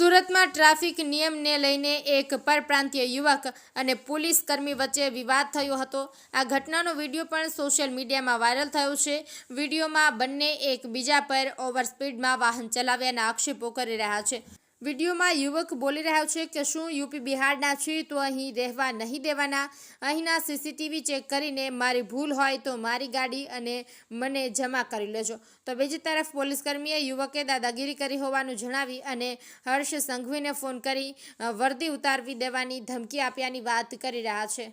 સુરતમાં ટ્રાફિક નિયમને લઈને એક પરપ્રાંતીય યુવક અને પોલીસ કર્મી વચ્ચે વિવાદ થયો હતો. આ ઘટનાનો વીડિયો પણ સોશિયલ મીડિયામાં વાયરલ થયો છે. વિડીયોમાં બંને એકબીજા પર ઓવરસ્પીડમાં વાહન ચલાવ્યાના આક્ષેપો કરી રહ્યા છે. વિડીયોમાં યુવક બોલી રહ્યો છે કે શું યુપી બિહારના છીએ તો અહીં રહેવા નહીં દેવાના? અહીંના સીસીટીવી ચેક કરીને મારી ભૂલ હોય તો મારી ગાડી અને મને જમા કરી લેજો. તો બીજી તરફ પોલીસકર્મીએ યુવકે દાદાગીરી કરી હોવાનું જણાવી અને હર્ષ સંઘવીને ફોન કરી વર્દી ઉતારવી દેવાની ધમકી આપ્યાની વાત કરી રહ્યા છે.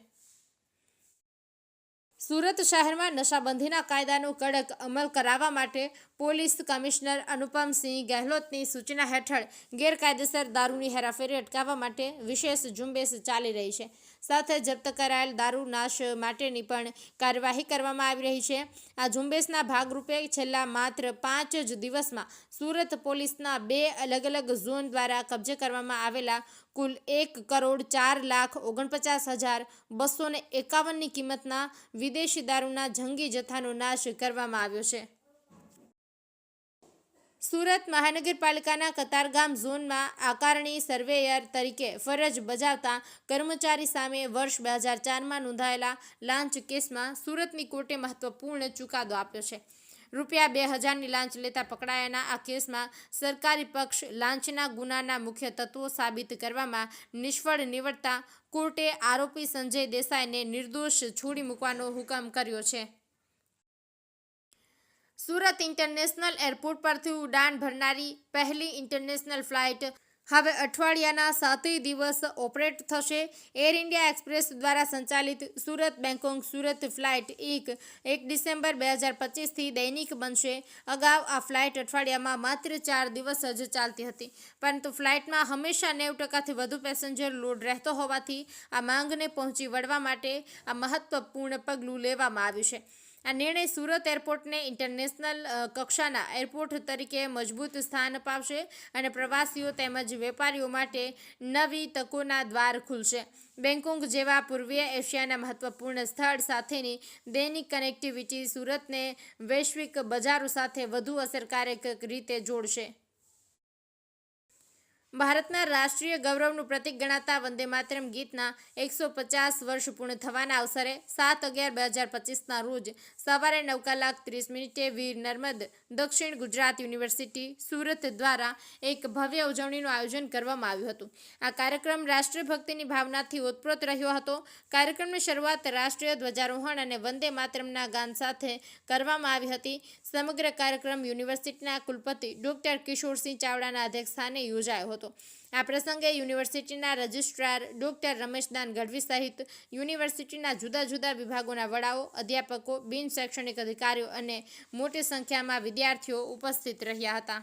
સુરત શહેરમાં નશાબંધીના કાયદાનો કડક અમલ કરાવવા માટે પોલીસ કમિશનર અનુપમસિંહ ગેહલોતની સૂચના હેઠળ ગેરકાયદેસર દારૂની હેરાફેરી અટકાવવા માટે વિશેષ ઝુંબેશ ચાલી રહી છે. સાથે જપ્ત કરાયેલ દારૂ નાશ માટેની પણ કાર્યવાહી કરવામાં આવી રહી છે. આ ઝુંબેશના ભાગરૂપે છેલ્લા માત્ર પાંચ જ દિવસમાં સુરત પોલીસના બે અલગ અલગ ઝોન દ્વારા કબજે કરવામાં આવેલા કુલ એક કરોડ ચાર લાખ ઓગણપચાસ હજાર બસો ને એકાવનની કિંમતના વિદેશી દારૂના જંગી જથ્થાનો નાશ કરવામાં આવ્યો છે. સુરત મહાનગરપાલિકાના કતારગામ ઝોનમાં આકારણી સર્વેયર તરીકે ફરજ બજાવતા કર્મચારી સામે વર્ષ બે હજાર ચારમાં નોંધાયેલા લાંચ કેસમાં સુરતની કોર્ટે મહત્વપૂર્ણ ચુકાદો આપ્યો છે. રૂપિયા બે હજારની લાંચ લેતા પકડાયાના આ કેસમાં સરકારી પક્ષ લાંચના ગુનાના મુખ્ય તત્વો સાબિત કરવામાં નિષ્ફળ નીવડતા કોર્ટે આરોપી સંજય દેસાઈને નિર્દોષ છોડી મૂકવાનો હુકમ કર્યો છે. સુરત ઇન્ટરનેશનલ એરપોર્ટ પરથી ઉડાન ભરનારી પહેલી ઇન્ટરનેશનલ ફ્લાઇટ હવે અઠવાડિયાના સાતેય દિવસ ઓપરેટ થશે. એર ઇન્ડિયા એક્સપ્રેસ દ્વારા સંચાલિત સુરત બેંકોક સુરત ફ્લાઇટ એક એક ડિસેમ્બર બે હજાર પચીસથી દૈનિક બનશે. અગાઉ આ ફ્લાઇટ અઠવાડિયામાં માત્ર ચાર દિવસ જ ચાલતી હતી. પરંતુ ફ્લાઇટમાં હંમેશા નેવ ટકાથી વધુ પેસેન્જર લોડ રહેતો હોવાથી આ માંગને પહોંચી વળવા માટે આ મહત્વપૂર્ણ પગલું લેવામાં આવ્યું છે. આ નિર્ણય સુરત એરપોર્ટને ઇન્ટરનેશનલ કક્ષાના એરપોર્ટ તરીકે મજબૂત સ્થાન અપાવશે અને પ્રવાસીઓ તેમજ વેપારીઓ માટે નવી તકોના દ્વાર ખુલશે. બેંકોક જેવા પૂર્વીય એશિયાના મહત્વપૂર્ણ સ્થળ સાથેની દૈનિક કનેક્ટિવિટી સુરતને વૈશ્વિક બજારો સાથે વધુ અસરકારક રીતે જોડશે. ભારતના રાષ્ટ્રીય ગૌરવનું પ્રતીક ગણાતા વંદે માતરમ ગીતના એકસો પચાસ વર્ષ પૂર્ણ થવાના અવસરે સાત અગિયાર બે હજાર પચીસના રોજ સવારે નવ કલાક ત્રીસ મિનિટે વીર નર્મદ દક્ષિણ ગુજરાત યુનિવર્સિટી સુરત દ્વારા એક ભવ્ય ઉજવણીનું આયોજન કરવામાં આવ્યું હતું. આ કાર્યક્રમ રાષ્ટ્રભક્તિની ભાવનાથી ઓતપ્રોત રહ્યો હતો. કાર્યક્રમની શરૂઆત રાષ્ટ્રીય ધ્વજારોહણ અને વંદે માતરમના ગાન સાથે કરવામાં આવી હતી. સમગ્ર કાર્યક્રમ યુનિવર્સિટીના કુલપતિ ડોક્ટર કિશોરસિંહ ચાવડાના અધ્યક્ષસ્થાને યોજાયો હતો. આ પ્રસંગે યુનિવર્સિટીના રજિસ્ટ્રાર ડોક્ટર રમેશદાન ગઢવી સહિત યુનિવર્સિટીના જુદા જુદા વિભાગોના વડાઓ, અધ્યાપકો, બિન શૈક્ષણિક અધિકારીઓ અને મોટી સંખ્યામાં વિદ્યાર્થીઓ ઉપસ્થિત રહ્યા હતા.